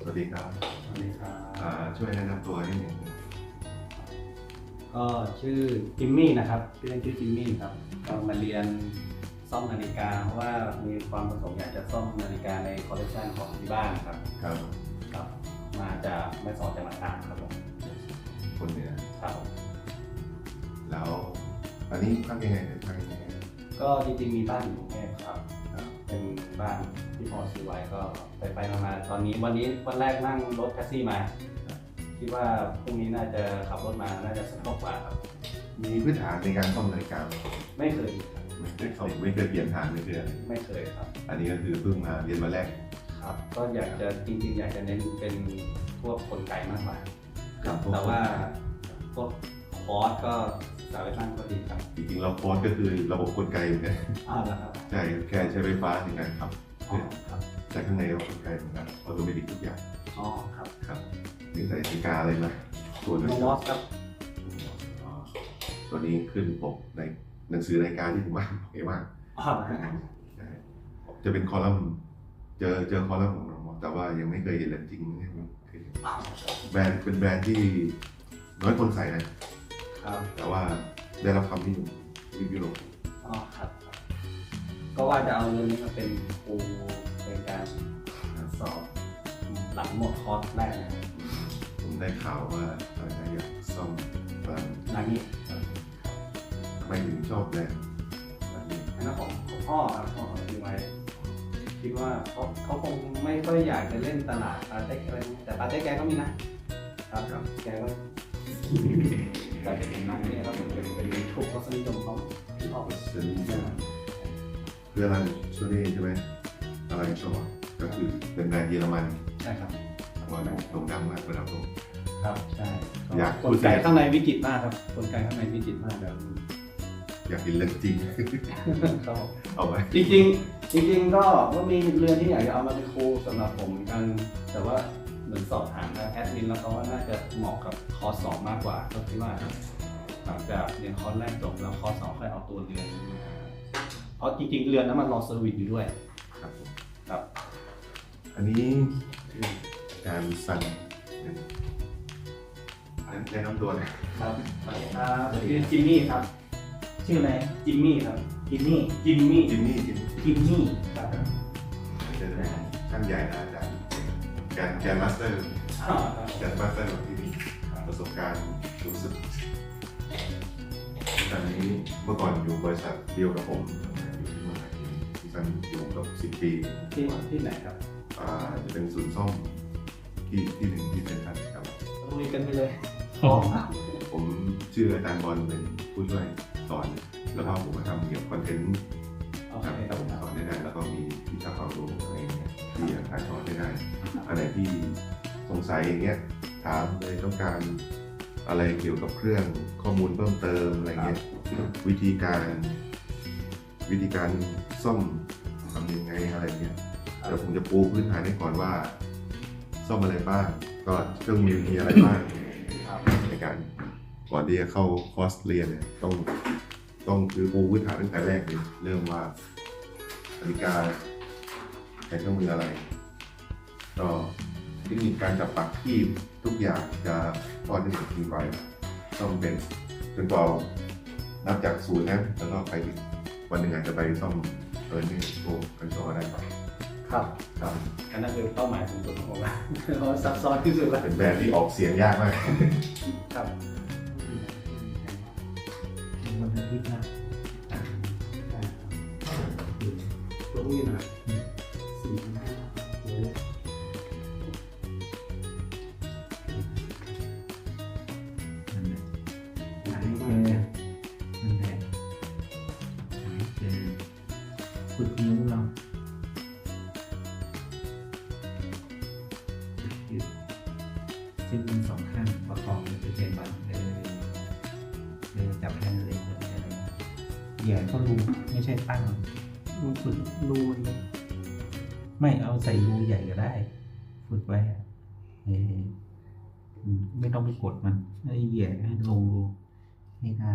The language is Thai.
สวัสดีครับสวัสดีครับอ่าช่วยแนะนำตัวนิดหนึ่งก็ชื่อจิมมี่นะครับชื่อเล่นชื่อจิมมี่ครับก็มาเรียนซ่อมนาฬิกาเพราะว่ามีความประสงค์อยากจะซ่อมนาฬิกาในคอลเลคชันของที่บ้านครับครับครับ มาจากแม่สอดจังหวัดตากครับผมคนเหนือครับผมแล้วอันนี้ทำยังไงเนี่ยทำยังไงก็จริงๆมีบ้านอยู่กรุงเทพครับครับ เป็นบ้านที่พอซื้อไว้ก็ไปไปๆมาๆตอนนี้วันนี้วันแรกนั่งรถแท็กซี่มาคิดว่าพรุ่งนี้น่าจะขับรถมาน่าจะสะดวกกว่าครับมีพื้นฐานในการซ่อมนาฬิกาไหมไม่เคยครับไม่เคยซ่อมไม่เคยเปลี่ยนฐานไม่เคยอะไรไม่เคยครับ อันนี้ก็คือเพิ่งมาเรียนมาแรกครับ ก็อยากจะจริงๆ อยากจะเน้นเป็นพวกกลไกมากกว่าครับแต่ว่าพวกคอร์สก็ สายไฟฟ้าก็ดีครับจริงๆเราโค้ดก็คือระบบกลไกเหมือนกันอ้าวแล้วครับใช่แค่ใช้ไฟฟ้าในการขับอ๋อครับแต่ข้างในเรากลไกเหมือนกันออโตเมติกทุกอย่างอ๋อครับครับนี่ใส่นาฬิกาอะไรมาตัวโนนี้มอสครับอ๋อตัวนี้ขึ้นปกในหนังสือรายการที่ผมว่าโอเคมากอ๋อใช่จะเป็นคอลัมน์เจอเจอคอลัมน์ของน้องแต่ว่ายังไม่เคยเห็นเลยจริงไม่เคยเห็นแบรนด์เป็นแบรนด์ที่น้อยคนใส่นะ ครับ แต่ว่าได้รับความนิยมที่ยุโรปอ๋อครับครับ ก็ว่าจะเอาเรื่องนี้มาเป็นครูเป็นการสอบหลังหมดคอร์สแรกนะครับผมได้ข่าวว่าอะไรนะอยากซ่อมแบรนด์นานี้ทำไมถึงชอบแบรนด์แบบนี้อันนั้นของของพ่อครับพ่อเขาซื้อไว้คิดว่าเขาเขาคงไม่ค่อยอยากจะเล่นตลาดปาเต็กอะไรแต่ปาเต็กแกก็มีนะครับครับแกก็ แต่เป็นนักเนี่ยครับเป็นเป็นเป็นถูกรสนิยมเขาที่ออกเซนนี่เพื่อรันช่วยใช่ไหมอะไรชอบก็คือเป็นแบรนด์เยอรมันใช่ครับว่าโด่งดังมากระดับโลกครับใช่อยากกลไกข้างในวิจิตรมากครับกลไกข้างในวิจิตรมากแบบอยากเห็นเรื่องจริงครับเอาไหมจริงๆจริงๆก็ก็มีเรือนที่อยากจะเอามาเป็นครูสำหรับผมเหมือนกัน แต่ว่า เหมือนสอบถามทางแอดมินแล้วเขาว่าน่าจะเหมาะกับคอร์สสองมากกว่าก็คิดว่าหลังจากเรียนคอร์สแรกจบแล้วคอร์สสองค่อยเอาตัวเรือนมาเพราะจริงๆเรือนนั้นมันรอเซอร์วิสอยู่ด้วยครับผมครับ อันนี้การสั่งแนะนำตัวหนะครับครับชื่อจิมมี่ครับ ชื่ออะไรจิมมี่ครับจิมมี่จิมมี่จิมมี่จิมจิมมี่ครับเจอช่างใหญ่นะอาจารย์แกนแกนมาสเตอร์อ่าครับแกนมาสเตอร์ของที่นี่ประสบการณ์สูงสุดตอนนี้เมื่อก่อนอยู่บริษัทเดียวกับผมอยู่ที่เมืองไทยที่ท่านอยู่กับสิบปีที่ที่ไหนครับอ่าจะเป็นศูนย์ซ่อมที่ที่หนึ่งที่เซ็นทรัลครับลุยกันไปเลยผมชื่ออาจารย์บอลเป็นผู้ช่วยสอน แล้วก็ผมมาทำเกี่ยวกับคอนเทนต์โอคเครับแต่ผมสอนได้ได้แล้วก็มี อะไรที่สงสัยอย่างเงี้ยถามเลยต้องการอะไรเกี่ยวกับเครื่องข้อมูลเพิ่มเติมอะไรเงี้ยวิธีการวิธีการซ่อมทำยังไงอะไรเงี้ยเดี๋ยวผมจะปูพื้นฐานให้ก่อนว่า ซ่อมอะไรบ้างก็เครื่องมือมีอะไรบ้างครับในการก่อนที่จะเข้าคอร์สเรียนเนี่ยต้องต้องคือปูพื้นฐานตั้งแต่แรกเลยเริ่มว่านาฬิกาใช้เครื่องมืออะไร ก็เทคนิคการจับปักที่ทุกอย่างจะตอนที่ผมทิ้งไว้ต้องเป็นจนกว่านับจากศูนย์นะแล้วก็ไปถึงวันหนึ่งอาจจะไปซ่อมเออร์นี่โชว์กันโชว์ได้ครับครับอันนั้นคือเป้าหมายสูงสุดของผมละเพราะว่าซับซ้อนที่สุดแล้วเป็นแบรนด์ที่ออกเสียงยากมากครับวันอาทิตย์นะตัวนี้นะครับสี่ห้า ฝึกนิ้วเราซึ่งมีสองข้างประกอบกันเป็นเกณฑ์บอลเออเออจับแทนเลยอะไรเหยียดก็รูไม่ใช่ตั้งรูฝึกรูเลยไม่เอาใส่รูใหญ่ก็ได้ฝึกไว้ไม่ต้องไปกดมันให้เหยียดให้ลงรูให้ได้